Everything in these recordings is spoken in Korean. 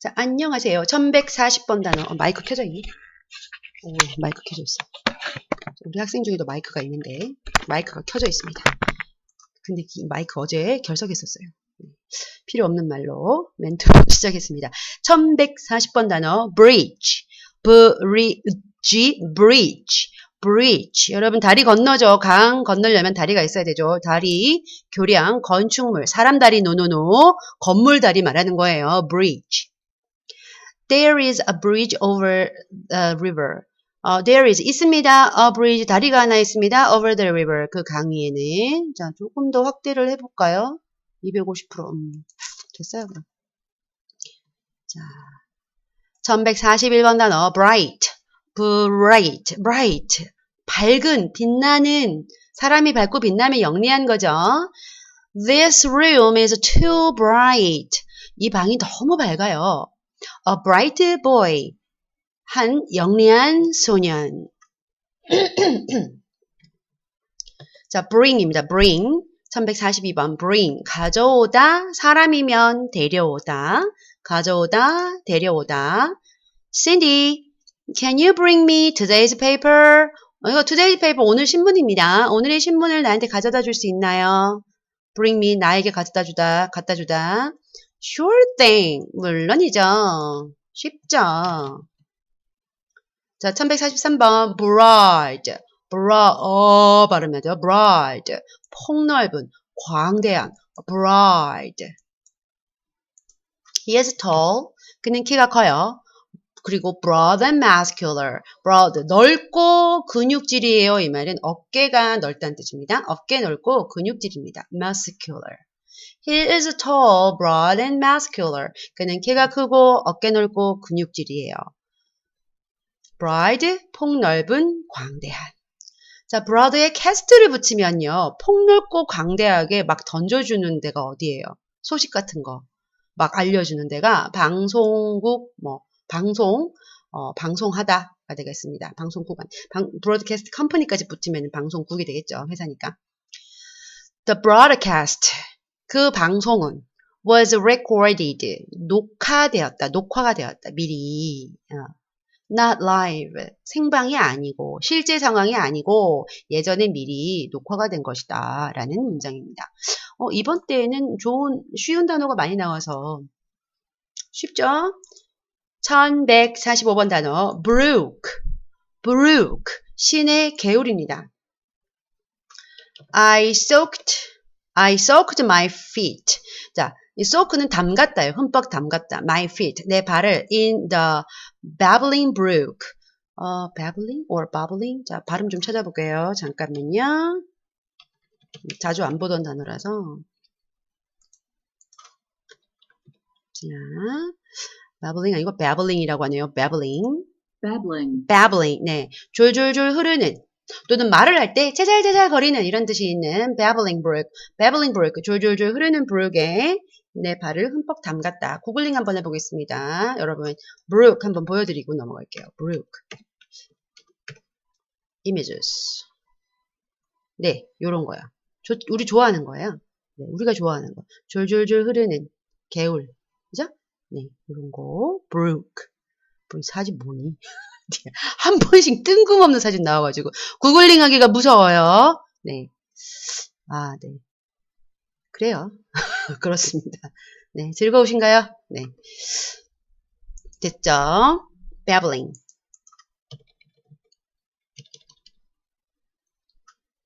자, 안녕하세요. 1140번 단어. 어, 마이크 켜져 있니? 오, 마이크 켜져 있어. 우리 학생 중에도 마이크가 있는데, 마이크가 켜져 있습니다. 근데 이 마이크 어제 결석했었어요. 필요 없는 말로 멘트로 시작했습니다. 1140번 단어, bridge. bridge, bridge. bridge. 여러분, 다리 건너죠. 강 건너려면 다리가 있어야 되죠. 다리, 교량, 건축물, 사람 다리, 노노노, 건물 다리 말하는 거예요. bridge. There is a bridge over the river. 어, there is 있습니다. A bridge 다리가 하나 있습니다. Over the river 그 강 위에는 자 조금 더 확대를 해볼까요? 250% 음, 됐어요 그럼. 자 1141번 단어 bright, bright, bright 밝은 빛나는 사람이 밝고 빛나면 영리한 거죠. This room is too bright. 이 방이 너무 밝아요. A bright boy. 한 영리한 소년. 자, bring입니다. bring. 1142번 bring. 가져오다. 사람이면 데려오다. 가져오다. 데려오다. Cindy, can you bring me today's paper? 어, 이거 today's paper 오늘 신문입니다. 오늘의 신문을 나한테 가져다 줄 수 있나요? bring me 나에게 가져다 주다. 갖다 주다. Sure thing. 물론이죠. 쉽죠. 자, 1143번 bride. bra 어 발음하죠. bride. 폭넓은, 광대한 bride. He is tall. 그는 키가 커요. 그리고 broad and muscular. broad 넓고 근육질이에요. 이 말은 어깨가 넓다는 뜻입니다. 어깨 넓고 근육질입니다. muscular. He is tall, broad, and muscular. 그는 키가 크고 어깨 넓고 근육질이에요. broad, 폭넓은, 광대한. 자, broad에 cast를 붙이면요. 폭넓고 광대하게 막 던져주는 데가 어디예요? 소식 같은 거. 막 알려주는 데가 방송국, 뭐, 방송, 어, 방송하다가 되겠습니다. 방송국, 방, 브로드캐스트 컴퍼니까지 붙이면 방송국이 되겠죠. 회사니까. The broadcast. 그 방송은 was recorded. 녹화되었다. 녹화가 되었다. 미리. 어. not live. 생방이 아니고, 실제 상황이 아니고, 예전에 미리 녹화가 된 것이다. 라는 문장입니다. 어, 이번 때에는 좋은, 쉬운 단어가 많이 나와서 쉽죠? 1145번 단어, brook. brook. 신의 개울입니다. I soaked, I soaked my feet. 자, 이 soak는 담갔다요. 흠뻑 담갔다. My feet. 내 발을 in the babbling brook. 어, babbling or babbling? 자, 발음 좀 찾아볼게요. 잠깐만요. 자주 안 보던 단어라서. 자, babbling 아니고 babbling이라고 하네요. babbling. babbling, babbling. 네. 졸졸졸 흐르는 또는 말을 할 때 제잘제잘 거리는 이런 뜻이 있는 babbling brook. babbling brook. 졸졸졸 흐르는 brook에 내 발을 흠뻑 담갔다. 구글링 한번 해보겠습니다. 여러분, brook 한번 보여드리고 넘어갈게요. brook. images. 네, 요런 거야. 조, 우리 좋아하는 거예요. 네, 우리가 좋아하는 거. 졸졸졸 흐르는 개울. 그죠? 네, 요런 거. brook. brook 사진 뭐니? 한 번씩 뜬금없는 사진 나와가지고 구글링 하기가 무서워요. 네. 아, 네. 그래요. 그렇습니다. 네, 즐거우신가요? 네. 됐죠? babbling.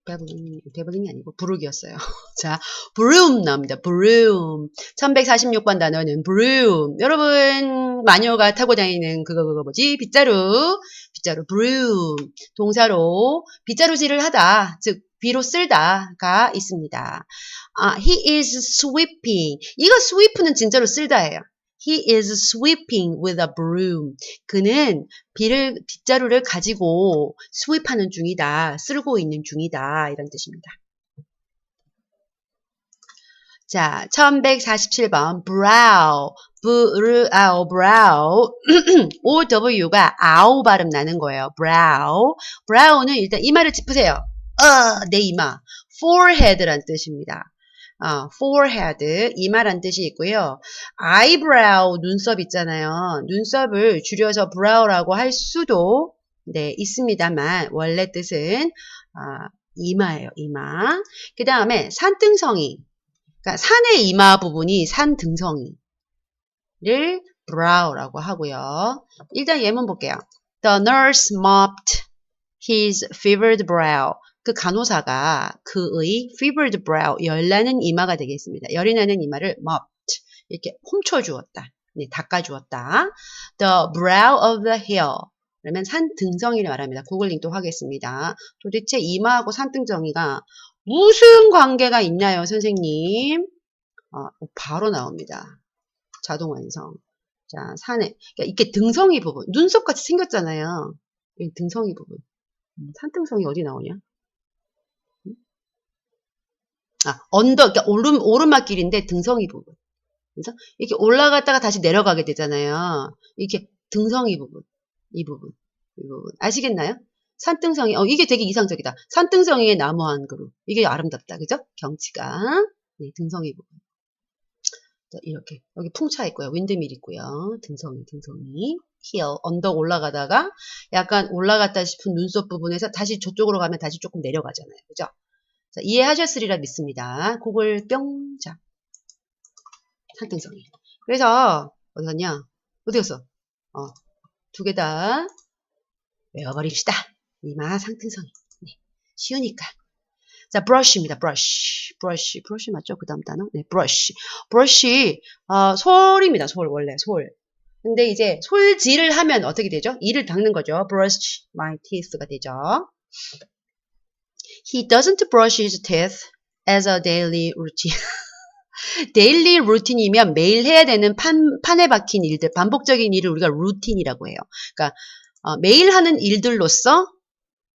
Babbling, babblin이 아니고 부르기였어요. 자, broom 나옵니다. broom. 1146번 단어는 broom. 여러분, 마녀가 타고 다니는 그거, 그거 뭐지? 빗자루. 빗자루, broom. 동사로 빗자루질을 하다. 즉, 비로 쓸다가 있습니다. 아, he is sweeping. 이거 sweep는 진짜로 쓸다예요. He is sweeping with a broom. 그는 비를, 빗자루를 가지고 sweep하는 중이다. 쓸고 있는 중이다. 이런 뜻입니다. 자, 1147번 brow. brow, brow. OW가 아우 발음 나는 거예요. brow. brow는 일단 이마를 짚으세요. 어, 내 이마. forehead란 뜻입니다. 아, forehead, 이마란 뜻이 있고요. eyebrow, 눈썹 있잖아요. 눈썹을 줄여서 brow라고 할 수도 네, 있습니다만 원래 뜻은 아, 이마예요, 이마. 그 다음에 산등성이, 그러니까 산의 이마 부분이 산등성이를 brow라고 하고요. 일단 예문 볼게요. The nurse mopped his fevered brow. 그 간호사가 그의 fevered brow, 열나는 이마가 되겠습니다. 열이 나는 이마를 mopped, 이렇게 훔쳐주었다. 네, 닦아주었다. The brow of the hill. 그러면 산등성이를 말합니다. 구글링도 하겠습니다. 도대체 이마하고 산등성이가 무슨 관계가 있나요, 선생님? 어, 바로 나옵니다. 자동 완성. 자, 산에. 그러니까 이렇게 등성이 부분. 눈썹같이 생겼잖아요. 이 등성이 부분. 음, 산등성이 어디 나오냐? 아, 언덕, 그러니까 오름, 오르막길인데 등성이 부분. 그래서 이렇게 올라갔다가 다시 내려가게 되잖아요. 이렇게 등성이 부분. 이 부분. 이 부분. 아시겠나요? 산등성이, 어, 이게 되게 이상적이다. 산등성이의 나무 한 그루. 이게 아름답다. 그죠? 경치가. 네, 등성이 부분. 이렇게. 여기 풍차 있고요. 윈드밀 있고요. 등성이, 등성이. 힐, 언덕 올라가다가 약간 올라갔다 싶은 눈썹 부분에서 다시 저쪽으로 가면 다시 조금 내려가잖아요. 그죠? 자, 이해하셨으리라 믿습니다. 그걸 뿅, 자. 산등성이. 그래서, 어디 갔냐? 어디 갔어? 어, 두 개 다 외워버립시다. 이마 상등성이. 네, 쉬우니까. 자, 브러쉬입니다. 브러쉬. 브러쉬. 브러쉬 맞죠? 그 다음 단어? 네, 브러쉬. 브러쉬, 어, 솔입니다. 솔, 원래, 솔. 근데 이제 솔질을 하면 어떻게 되죠? 이를 닦는 거죠. brush my teeth가 되죠. He doesn't brush his teeth as a daily routine. 데일리 루틴이면 매일 해야 되는 판, 판에 박힌 일들, 반복적인 일을 우리가 루틴이라고 해요. 그러니까 어, 매일 하는 일들로서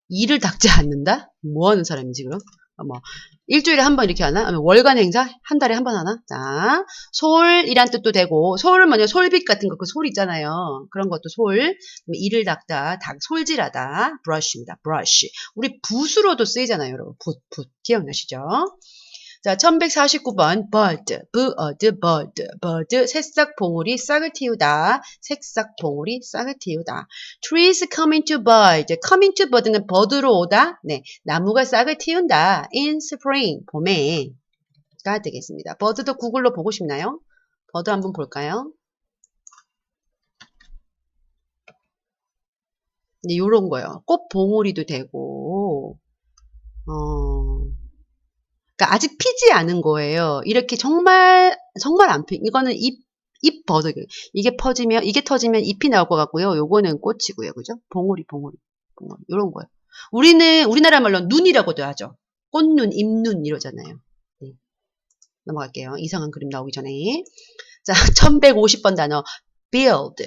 일을 닦지 않는다? 뭐 하는 사람이지 그럼? 어, 뭐 일주일에 한 번 이렇게 하나? 월간 행사? 한 달에 한 번 하나? 자, 솔이란 뜻도 되고 솔은 뭐냐? 솔빛 같은 거 그 솔 있잖아요. 그런 것도 솔. 이를 닦다, 닦, 솔질하다. 브러쉬입니다. 브러쉬. 우리 붓으로도 쓰이잖아요, 여러분. 붓, 붓. 기억나시죠? 자, 1149번 bird, bird, bird, bird, 새싹 봉우리 싹을 틔우다, 새싹 봉우리 싹을 틔우다. trees coming to bud, coming to bud는 버드로 오다, 네, 나무가 싹을 틔운다, in spring, 봄에 가 되겠습니다. 버드도 구글로 보고 싶나요? 버드 한번 볼까요? 네, 요런 거요. 꽃 봉우리도 되고, 어, 그러니까 아직 피지 않은 거예요. 이렇게 정말 정말 안 피. 이거는 잎, 잎 버섯. 이게 퍼지면 이게 터지면 잎이 나올 것 같고요. 요거는 꽃이고요. 그죠? 봉오리, 봉오리, 봉오리. 이런 거요. 우리는 우리나라 말로 눈이라고도 하죠. 꽃눈, 잎눈 이러잖아요. 네. 넘어갈게요. 이상한 그림 나오기 전에. 자, 1150번 단어 build.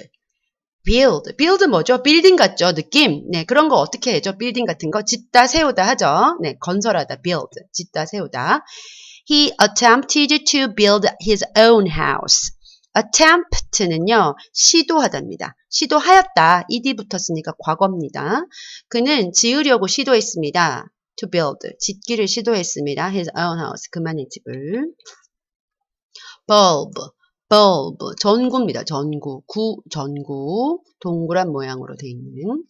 Build. build 뭐죠? 빌딩 같죠? 느낌. 네, 그런 거 어떻게 해죠? 빌딩 같은 거 짓다 세우다 하죠. 네, 건설하다 build. 짓다 세우다. He attempted to build his own house. attempt는요, 시도하다입니다. 시도하였다. ed 붙었으니까 과거입니다. 그는 지으려고 시도했습니다. to build. 짓기를 시도했습니다. his own house. 그만의 집을. bulb. Bulb, 전구입니다. 전구, 구, 전구, 동그란 모양으로 되어 있는.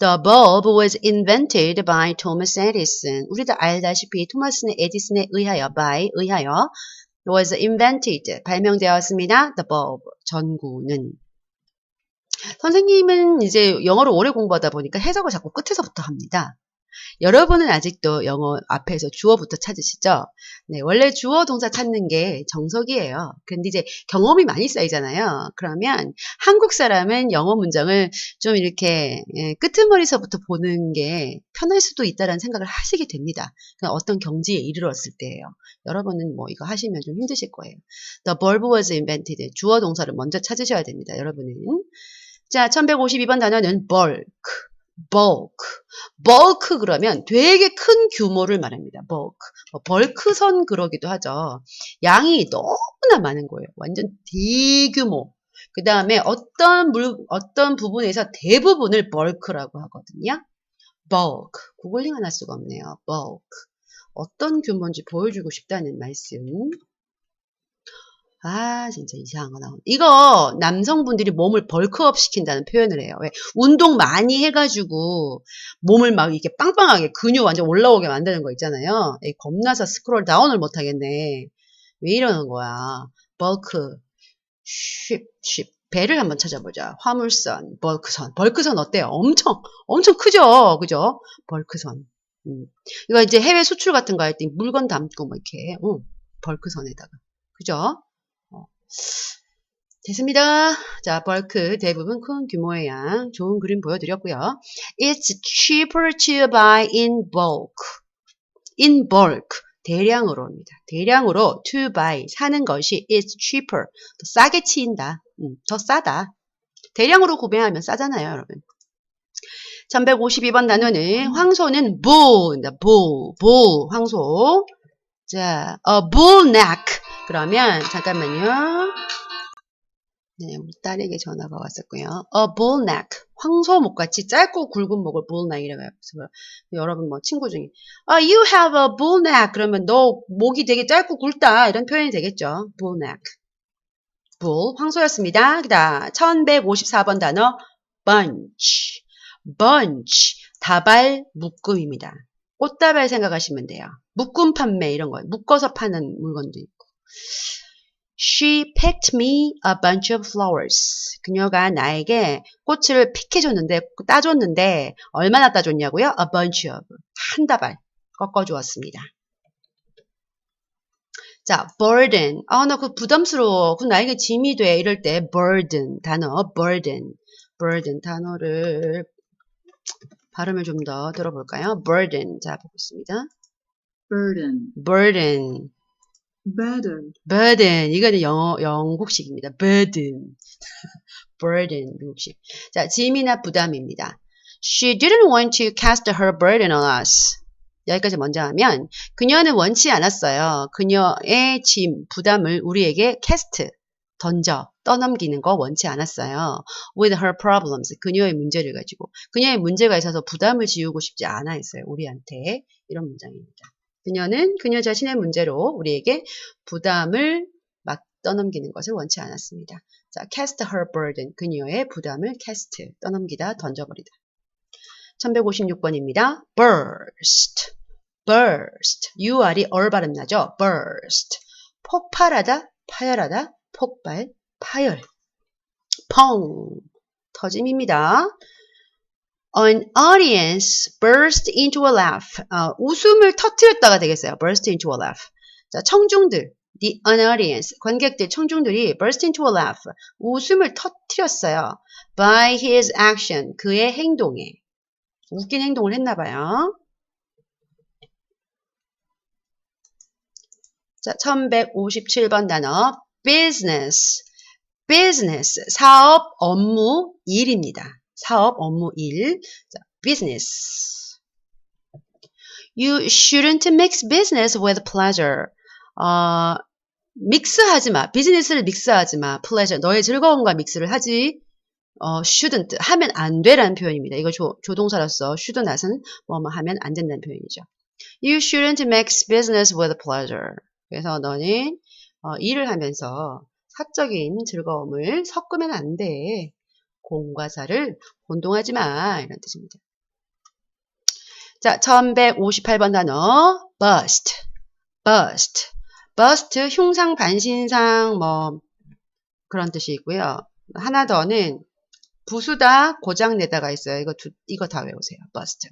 The bulb was invented by Thomas Edison. 우리도 알다시피 토마스 에디슨에 의하여, by, 의하여, was invented, 발명되었습니다. The bulb, 전구는. 선생님은 이제 영어를 오래 공부하다 보니까 해석을 자꾸 끝에서부터 합니다. 여러분은 아직도 영어 앞에서 주어부터 찾으시죠? 네, 원래 주어 동사 찾는 게 정석이에요. 근데 이제 경험이 많이 쌓이잖아요. 그러면 한국 사람은 영어 문장을 좀 이렇게 예, 끄트머리서부터 보는 게 편할 수도 있다는 생각을 하시게 됩니다. 어떤 경지에 이르렀을 때예요. 여러분은 뭐 이거 하시면 좀 힘드실 거예요. The bulb was invented. 주어 동사를 먼저 찾으셔야 됩니다. 여러분은. 자, 1152번 단어는 bulk. Bulk. bulk 그러면 되게 큰 규모를 말합니다. bulk. 뭐 벌크선 그러기도 하죠. 양이 너무나 많은 거예요. 완전 대규모. 그 다음에 어떤 물, 어떤 부분에서 대부분을 bulk라고 하거든요. bulk. 구글링 안 할 수가 없네요. bulk. 어떤 규모인지 보여주고 싶다는 말씀. 아, 진짜 이상한 거 나오네. 이거 남성분들이 몸을 벌크업 시킨다는 표현을 해요. 왜? 운동 많이 해가지고 몸을 막 이렇게 빵빵하게 근육 완전 올라오게 만드는 거 있잖아요. 에이, 겁나서 스크롤 다운을 못 하겠네. 왜 이러는 거야? 벌크, 쉽, 쉽. 배를 한번 찾아보자. 화물선, 벌크선. 벌크선 어때요? 엄청, 엄청 크죠? 그죠? 벌크선. 음. 이거 이제 해외 수출 같은 거 할 때 물건 담고 뭐 이렇게, 응, 벌크선에다가. 그죠? 어. 됐습니다. 자, 벌크 대부분 큰 규모의 양 좋은 그림 보여드렸고요. It's cheaper to buy in bulk. In bulk. 대량으로입니다. 대량으로 to buy 사는 것이 is cheaper. 더 싸게 치인다. 음, 더 싸다. 대량으로 구매하면 싸잖아요, 여러분. 1152번 단어는 황소는 bull입니다. bull, bull, 황소. 자, a bull neck. 그러면 잠깐만요. 네, 우리 딸에게 전화가 왔었고요. A bull neck. 황소 목같이 짧고 굵은 목을 bull neck이라고 해요. 여러분 뭐 친구 중에 아, you have a bull neck. 그러면 너 목이 되게 짧고 굵다. 이런 표현이 되겠죠. bull neck. bull, 황소였습니다. 그 다음 1154번 단어 bunch. bunch. 다발 묶음입니다. 꽃다발 생각하시면 돼요. 묶음 판매 이런 거. 묶어서 파는 물건도 있고. She picked me a bunch of flowers. 그녀가 나에게 꽃을 픽해줬는데, 따줬는데, 얼마나 따줬냐고요? A bunch of. 한 다발. 꺾어주었습니다. 자, burden. 아, 나 그 부담스러워. 그 나에게 짐이 돼. 이럴 때, burden. 단어, burden. burden. 단어를, 발음을 좀 더 들어볼까요? burden. 자, 보겠습니다. burden, burden. Burden, burden. 이거는 영어, 영국식입니다. burden. burden. 미국식. 자, 짐이나 부담입니다. She didn't want to cast her burden on us. 여기까지 먼저 하면 그녀는 원치 않았어요. 그녀의 짐, 부담을 우리에게 cast, 던져, 떠넘기는 거 원치 않았어요. With her problems, 그녀의 문제를 가지고. 그녀의 문제가 있어서 부담을 지우고 싶지 않아 했어요. 우리한테. 이런 문장입니다. 그녀는 그녀 자신의 문제로 우리에게 부담을 막 떠넘기는 것을 원치 않았습니다. 자, cast her burden. 그녀의 부담을 cast, 떠넘기다, 던져버리다. 1156번입니다. burst, burst. UR이 얼 발음 나죠? burst. 폭발하다, 파열하다, 폭발, 파열. 펑, 터짐입니다. An audience burst into a laugh. 어, 웃음을 터뜨렸다가 되겠어요. burst into a laugh. 자, 청중들, the an audience, 관객들, 청중들이 burst into a laugh. 웃음을 터뜨렸어요. by his action, 그의 행동에. 웃긴 행동을 했나 봐요. 자, 1157번 단어 business. business, 사업, 업무, 일입니다. 사업, 업무, 일. 자, business. You shouldn't mix business with pleasure. 어, 믹스하지 마. 비즈니스를 믹스하지 마. pleasure. 너의 즐거움과 믹스를 하지 어, shouldn't 하면 안 되라는 표현입니다. 이거 조, 조동사로서 should not은 뭐뭐 하면 안 된다는 표현이죠. You shouldn't mix business with pleasure. 그래서 너는 어, 일을 하면서 사적인 즐거움을 섞으면 안 돼. 공과 사를 혼동하지 마. 이런 뜻입니다. 자, 1158번 단어 bust, bust, bust 흉상, 반신상 뭐 그런 뜻이 있고요. 하나 더는 부수다, 고장내다가 있어요. 이거 두, 이거 다 외우세요. bust.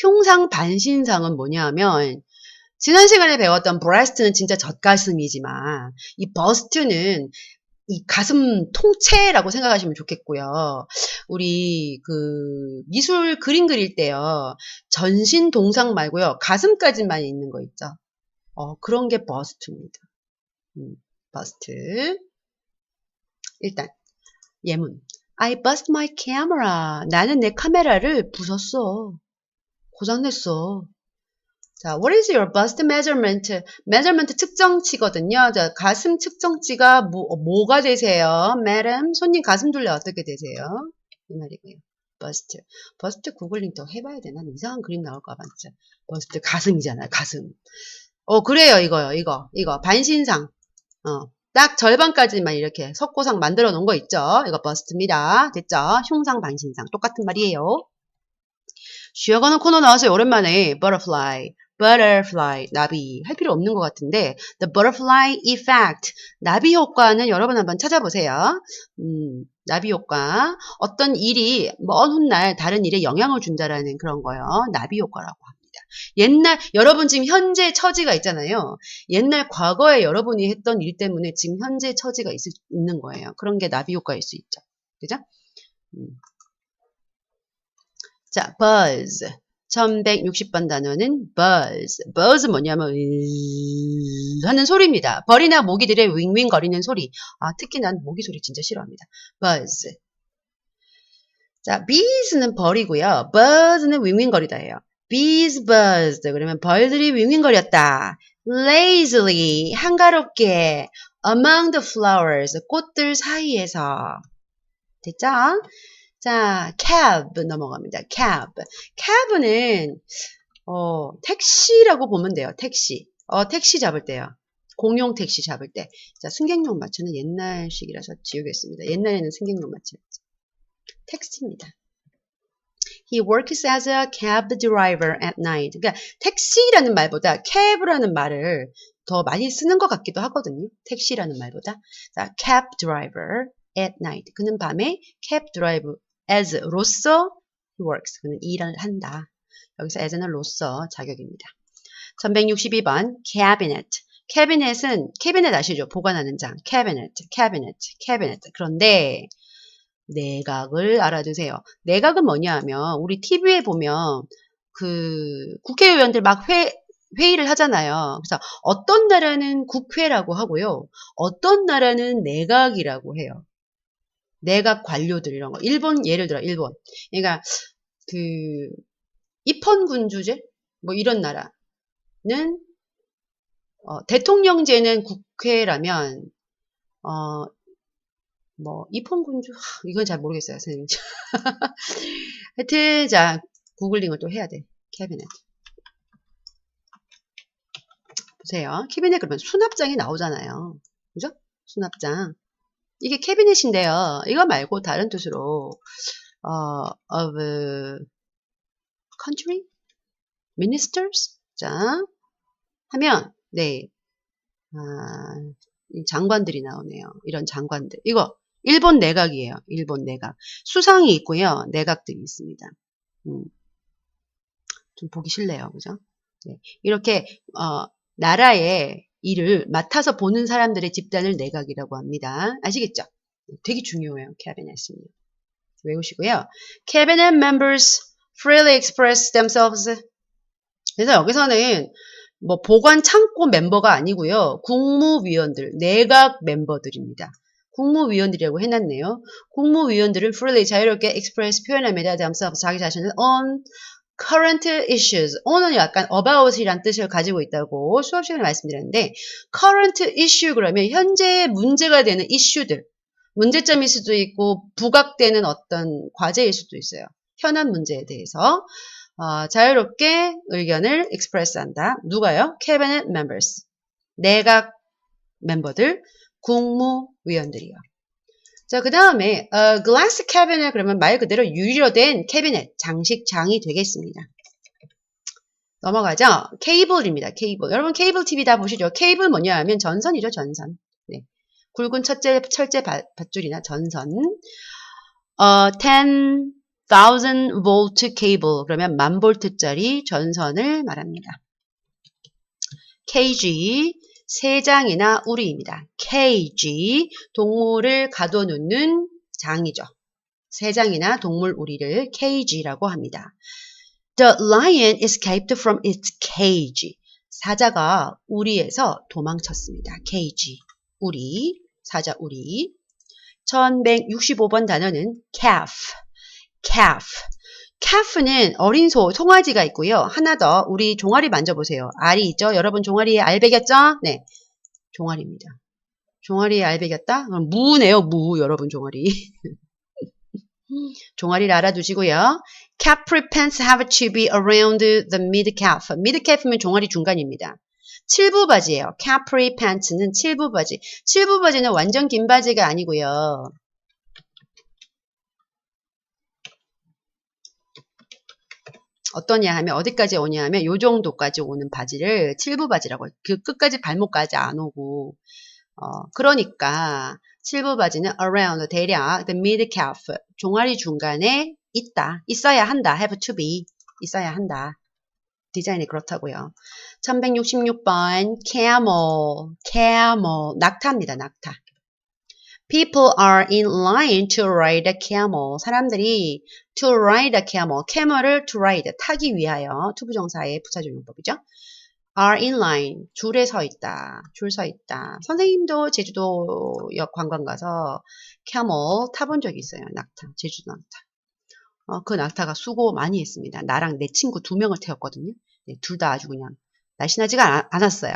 흉상, 반신상은 뭐냐 하면 지난 시간에 배웠던 breast는 진짜 젖가슴이지만 이 bust는 이 가슴 통째라고 생각하시면 좋겠고요. 우리 그 미술 그림 그릴 때요. 전신 동상 말고요. 가슴까지만 있는 거 있죠. 어, 그런 게 버스트입니다. 음, 버스트. 일단 예문. I bust my camera. 나는 내 카메라를 부쉈어. 고장냈어. 자, what is your bust measurement? measurement 측정치거든요. 자, 가슴 측정치가 뭐, 뭐가 되세요? madam, 손님 가슴 둘레 어떻게 되세요? 이 말이고요. 버스트. 버스트 구글링 더 해봐야 되나? 이상한 그림 나올까봐 진짜. 버스트 가슴이잖아요. 가슴. 어 그래요 이거요. 이거 이거 반신상. 어. 딱 절반까지만 이렇게 석고상 만들어 놓은 거 있죠? 이거 버스트입니다. 됐죠? 흉상 반신상. 똑같은 말이에요. 쉬어가는 코너 나와서 오랜만에 butterfly, butterfly, 나비 할 필요 없는 것 같은데 the butterfly effect, 나비 효과는 여러분 한번 찾아보세요. 음, 나비 효과 어떤 일이 먼 훗날 다른 일에 영향을 준다라는 그런 거요. 나비 효과라고 합니다. 옛날 여러분 지금 현재 처지가 있잖아요. 옛날 과거에 여러분이 했던 일 때문에 지금 현재 처지가 있, 있는 거예요. 그런 게 나비 효과일 수 있죠. 그죠? 음. 자, buzz. 1160번 단어는 buzz. buzz 뭐냐면 으 하는 소리입니다. 벌이나 모기들의 윙윙 거리는 소리. 아, 특히 난 모기 소리 진짜 싫어합니다. buzz. 자, bees는 벌이고요. buzz는 윙윙거리다예요. bees buzzed. 그러면 벌들이 윙윙거렸다. lazily 한가롭게 among the flowers 꽃들 사이에서 됐죠? 자, cab 넘어갑니다. cab. cab는 어, 택시라고 보면 돼요. 택시. 어, 택시 잡을 때요. 공용 택시 잡을 때. 자, 승객용 마차는 옛날식이라서 지우겠습니다. 옛날에는 승객용 마차였죠. 택시입니다. He works as a cab driver at night. 그러니까 택시라는 말보다 cab라는 말을 더 많이 쓰는 것 같기도 하거든요. 택시라는 말보다. 자, cab driver at night. 그는 밤에 cab drive as로서 he works. 그는 일을 한다. 여기서 as는 로서 자격입니다. 1162번 cabinet. 캐비넷은 캐비넷 아시죠? 보관하는 장. cabinet, cabinet, cabinet. 그런데 내각을 알아두세요. 내각은 뭐냐 하면 우리 TV에 보면 그 국회의원들 막 회, 회의를 하잖아요. 그래서 어떤 나라는 국회라고 하고요. 어떤 나라는 내각이라고 해요. 내각 관료들 이런 거. 일본 예를 들어 일본. 그러니까 그 입헌군주제 뭐 이런 나라는 어, 대통령제는 국회라면 어, 뭐 입헌군주 이건 잘 모르겠어요 선생님. 하여튼 자 구글링을 또 해야 돼. 캐비넷. 보세요. 캐비넷 그러면 수납장이 나오잖아요. 그죠? 수납장. 이게 캐비넷인데요. 이거 말고 다른 뜻으로 어, of country, ministers 자 하면 네 아, 장관들이 나오네요. 이런 장관들. 이거 일본 내각이에요. 일본 내각. 수상이 있고요. 내각들이 있습니다. 음, 좀 보기 싫네요. 그죠? 네. 이렇게 어, 나라의 일을 맡아서 보는 사람들의 집단을 내각이라고 합니다. 아시겠죠? 되게 중요해요. 캐비넷은요. 외우시고요. Cabinet members freely express themselves. 그래서 여기서는 뭐 보관 창고 멤버가 아니고요. 국무위원들, 내각 멤버들입니다. 국무위원들이라고 해놨네요. 국무위원들은 freely 자유롭게 express 표현합니다. themselves 자기 자신을 on current issues. on은 약간 about이란 뜻을 가지고 있다고 수업 시간에 말씀드렸는데 current issue 그러면 현재 문제가 되는 이슈들 문제점일 수도 있고 부각되는 어떤 과제일 수도 있어요. 현안 문제에 대해서 어, 자유롭게 의견을 express한다. 누가요? cabinet members. 내각 멤버들, 국무위원들이요. 자, 그 다음에 어, glass cabinet 그러면 말 그대로 유리로 된 캐비넷, 장식장이 되겠습니다. 넘어가죠. 케이블입니다. 케이블. 여러분 케이블 TV 다 보시죠. 케이블 뭐냐 하면 전선이죠. 전선. 네. 굵은 철제, 철제 밧줄이나 전선. 어, 10,000 volt cable 그러면 만 볼트짜리 전선을 말합니다. KG 세장이나 우리입니다. KG 동물을 가둬놓는 장이죠. 세장이나 동물 우리를 KG라고 합니다. The lion escaped from its cage. 사자가 우리에서 도망쳤습니다. cage. 우리, 사자 우리. 1165번 단어는 calf. calf. Calf는 어린 소, 송아지가 있고요. 하나 더 우리 종아리 만져보세요. 알이 있죠? 여러분 종아리에 알 베겼죠? 네. 종아리입니다. 종아리에 알 베겼다? 그럼 무네요. 무 여러분 종아리. 종아리를 알아두시고요. Capri pants have to be around the mid calf. mid calf면 종아리 중간입니다. 7부 바지예요. Capri pants는 7부 바지. 7부 바지는 완전 긴 바지가 아니고요. 어떠냐 하면 어디까지 오냐 하면 요 정도까지 오는 바지를 7부 바지라고. 그 끝까지 발목까지 안 오고 어 그러니까 7부 바지는 around 대략 the mid calf 종아리 중간에 있다. 있어야 한다. have to be 있어야 한다. 디자인이 그렇다고요. 1166번 camel camel 낙타입니다. 낙타. People are in line to ride a camel. 사람들이 to ride a camel, camel을 to ride, 타기 위하여 투부정사의 부사적용법이죠. are in line, 줄에 서 있다, 줄 서 있다. 선생님도 제주도 역 관광 가서 camel 타본 적이 있어요. 낙타, 제주도 낙타. 어, 그 낙타가 수고 많이 했습니다. 나랑 내 친구 두 명을 태웠거든요. 네, 둘다 아주 그냥 날씬하지가 않- 않았어요.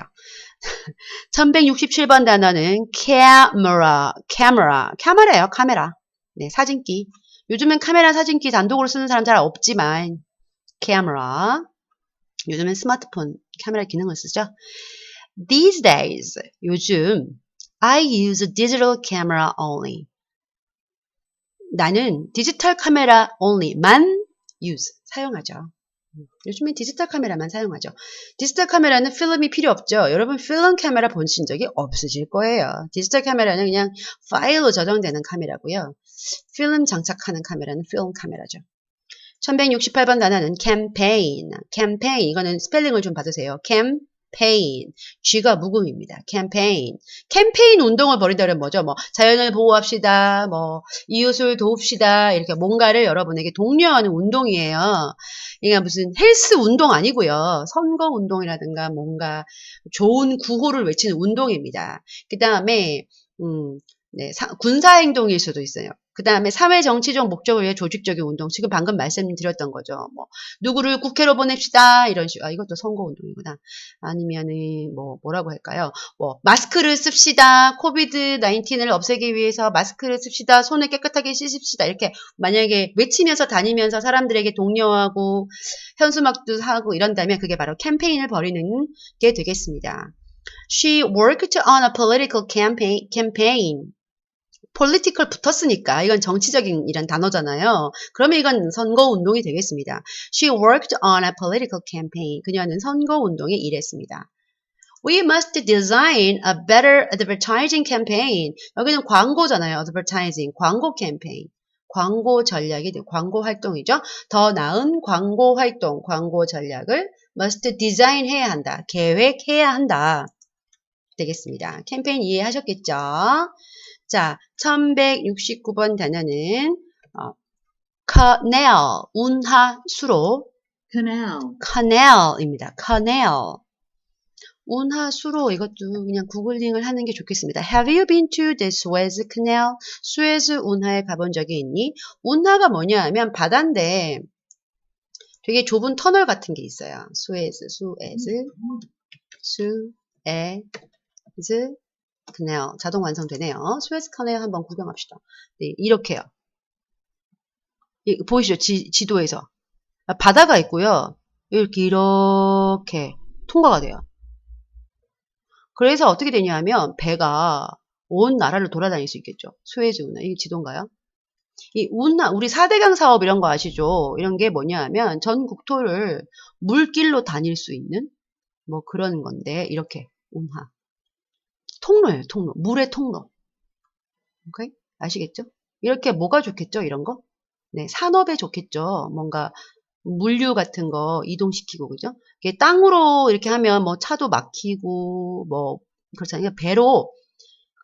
1167번 단어는 camera, camera, 카메라예요, 카메라. 네, 사진기. 요즘엔 카메라 사진기 단독으로 쓰는 사람 잘 없지만 camera. 요즘엔 스마트폰 카메라 기능을 쓰죠. These days, 요즘 I use digital camera only. 나는 디지털 카메라 only만 use, 사용하죠. 요즘엔 디지털 카메라만 사용하죠. 디지털 카메라는 필름이 필요 없죠. 여러분 필름 카메라 보신 적이 없으실 거예요. 디지털 카메라는 그냥 파일로 저장되는 카메라고요. 필름 장착하는 카메라는 필름 카메라죠. 1168번 단어는 campaign. campaign 이거는 스펠링을 좀 봐주세요. Campaign. G가 묵음입니다. campaign. 캠페인 운동을 벌이다는 뭐죠? 뭐 자연을 보호합시다. 뭐 이웃을 도웁시다. 이렇게 뭔가를 여러분에게 독려하는 운동이에요. 이게 무슨 헬스 운동 아니고요. 선거 운동이라든가 뭔가 좋은 구호를 외치는 운동입니다. 그 다음에 음, 네, 사- 군사 행동일 수도 있어요. 그 다음에 사회 정치적 목적을 위해 조직적인 운동. 지금 방금 말씀드렸던 거죠. 뭐, 누구를 국회로 보냅시다. 이런 식으로. 아, 이것도 선거 운동이구나. 아니면은, 뭐, 뭐라고 할까요? 뭐, 마스크를 씁시다. 코비드 19을 없애기 위해서 마스크를 씁시다. 손을 깨끗하게 씻읍시다. 이렇게 만약에 외치면서 다니면서 사람들에게 독려하고 현수막도 하고 이런다면 그게 바로 캠페인을 벌이는 게 되겠습니다. She worked on a political campaign. campaign. Political 붙었으니까 이건 정치적인 이란 단어잖아요. 그러면 이건 선거 운동이 되겠습니다. She worked on a political campaign. 그녀는 선거 운동에 일했습니다. We must design a better advertising campaign. 여기는 광고잖아요. advertising. 광고 캠페인. 광고 전략이 돼- 광고 활동이죠. 더 나은 광고 활동, 광고 전략을 must design 해야 한다. 계획해야 한다. 되겠습니다. 캠페인 이해하셨겠죠? 자, 1169번 단어는 어, canal, 운하, 수로 canal, canal입니다. canal. 운하, 수로 이것도 그냥 구글링을 하는 게 좋겠습니다. Have you been to the Suez Canal? 수에즈 운하에 가본 적이 있니? 운하가 뭐냐 하면 바다인데 되게 좁은 터널 같은 게 있어요. 수에즈, 수에즈, 수에즈 그네요. 자동 완성되네요. 스웨즈 카네일 한번 구경합시다. 네, 이렇게요. 이, 보이시죠? 지, 지도에서. 아, 바다가 있고요. 이렇게 이렇게 통과가 돼요. 그래서 어떻게 되냐 하면 배가 온 나라를 돌아다닐 수 있겠죠. 스웨즈 운하. 이게 지도인가요? 이 운하, 우리 4대강 사업 이런 거 아시죠? 이런 게 뭐냐 하면 전 국토를 물길로 다닐 수 있는 뭐 그런 건데 이렇게 운하. 통로예요, 통로. 물의 통로. 오케이? 아시겠죠? 이렇게 뭐가 좋겠죠, 이런 거? 네, 산업에 좋겠죠. 뭔가 물류 같은 거 이동시키고, 그죠? 이게 땅으로 이렇게 하면 뭐 차도 막히고, 뭐, 그렇잖아요. 배로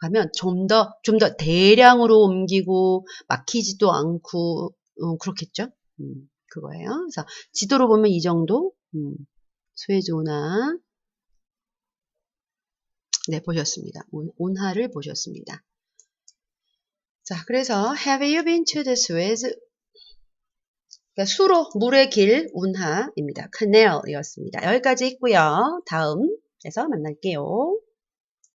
가면 좀 더, 좀 더 대량으로 옮기고, 막히지도 않고, 음, 그렇겠죠? 음, 그거예요. 그래서 지도로 보면 이 정도, 음, 수혜조나, 네, 보셨습니다. 온, 온하를 보셨습니다. 자, 그래서 have you been to the Suez? 그러니까 수로 물의 길 운하입니다. canal이었습니다. 여기까지 있고요. 다음에서 만날게요.